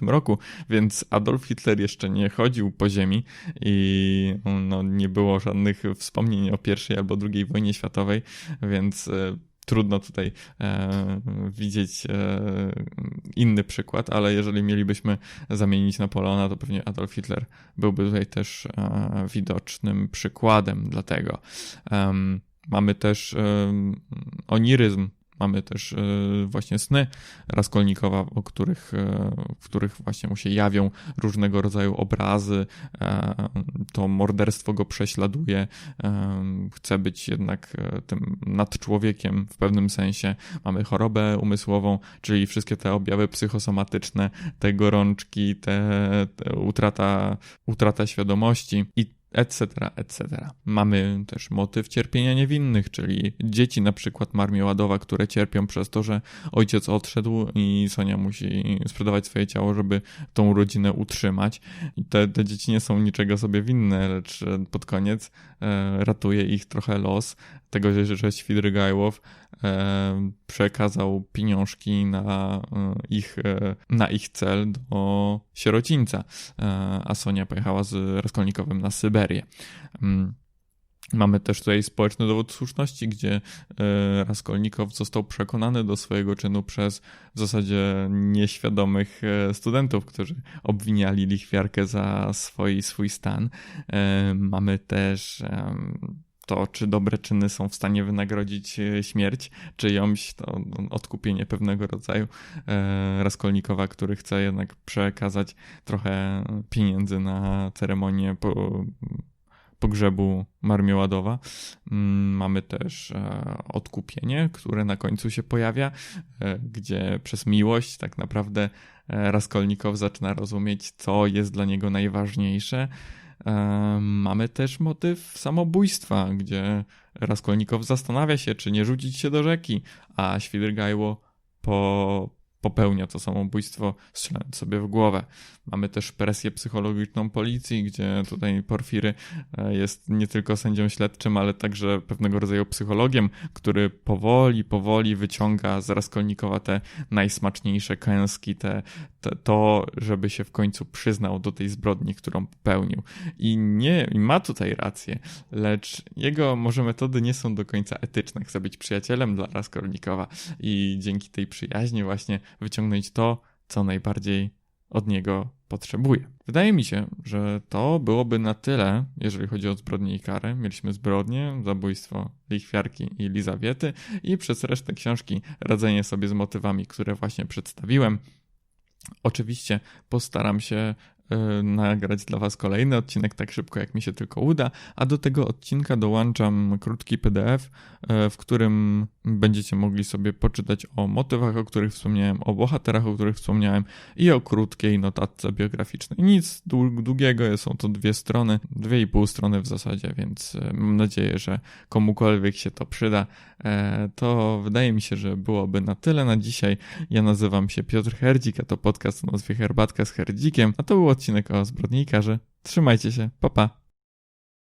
roku, więc Adolf Hitler jeszcze nie chodził po ziemi i no, nie było żadnych wspomnień o I albo II wojnie światowej, więc e, trudno tutaj e, widzieć e, inny przykład, ale jeżeli mielibyśmy zamienić Napoleona, to pewnie Adolf Hitler byłby tutaj też e, widocznym przykładem dla tego. Mamy też oniryzm Mamy też e, właśnie sny Raskolnikowa, o których, e, w których właśnie mu się jawią różnego rodzaju obrazy. E, to morderstwo go prześladuje. Chce być jednak tym nadczłowiekiem w pewnym sensie. Mamy chorobę umysłową, czyli wszystkie te objawy psychosomatyczne, te gorączki, te, te utrata, utrata świadomości. I etc., etc. Mamy też motyw cierpienia niewinnych, czyli dzieci na przykład marmioładowa, które cierpią przez to, że ojciec odszedł i Sonia musi sprzedawać swoje ciało, żeby tą rodzinę utrzymać. I te, te dzieci nie są niczego sobie winne, lecz pod koniec e, ratuje ich trochę los tego, że, Świdrygajłow e, przekazał pieniążki na e, ich, e, na ich cel do sierocińca, a Sonia pojechała z Raskolnikowym na Syberię. Mm. Mamy też tutaj społeczny dowód słuszności, gdzie Raskolnikow został przekonany do swojego czynu przez w zasadzie nieświadomych studentów, którzy obwiniali lichwiarkę za swój, swój stan. Mamy też to, czy dobre czyny są w stanie wynagrodzić e, śmierć czyjąś, to odkupienie pewnego rodzaju e, Raskolnikowa, który chce jednak przekazać trochę pieniędzy na ceremonię po, pogrzebu Marmioładowa. Mm, mamy też e, odkupienie, które na końcu się pojawia, gdzie przez miłość tak naprawdę Raskolnikow zaczyna rozumieć, co jest dla niego najważniejsze Mamy też motyw samobójstwa, gdzie Raskolnikow zastanawia się, czy nie rzucić się do rzeki, a Świdrgajło po popełnia to samobójstwo, strzelając sobie w głowę. Mamy też presję psychologiczną policji, gdzie tutaj Porfiry e, jest nie tylko sędzią śledczym, ale także pewnego rodzaju psychologiem, który powoli, powoli wyciąga z Raskolnikowa te najsmaczniejsze kęski, te, to, żeby się w końcu przyznał do tej zbrodni, którą popełnił. I nie, ma tutaj rację, lecz jego może metody nie są do końca etyczne. Chce być przyjacielem dla Raskolnikowa i dzięki tej przyjaźni właśnie wyciągnąć to, co najbardziej od niego potrzebuje. Wydaje mi się, że to byłoby na tyle, jeżeli chodzi o zbrodnie i karę. Mieliśmy zbrodnie, zabójstwo lichwiarki i Lizawiety i przez resztę książki radzenie sobie z motywami, które właśnie przedstawiłem. Oczywiście postaram się nagrać dla Was kolejny odcinek tak szybko, jak mi się tylko uda, a do tego odcinka dołączam krótki PDF, e, w którym będziecie mogli sobie poczytać o motywach, o których wspomniałem, o bohaterach, o których wspomniałem i o krótkiej notatce biograficznej. Nic długiego, są to dwie strony, dwie i pół strony w zasadzie, więc e, mam nadzieję, że komukolwiek się to przyda. To wydaje mi się, że byłoby na tyle na dzisiaj. Ja nazywam się Piotr Herdzik, a to podcast o nazwie Herbatka z Herdzikiem, a to było odcinek o zbrodni i karze. Trzymajcie się, pa pa.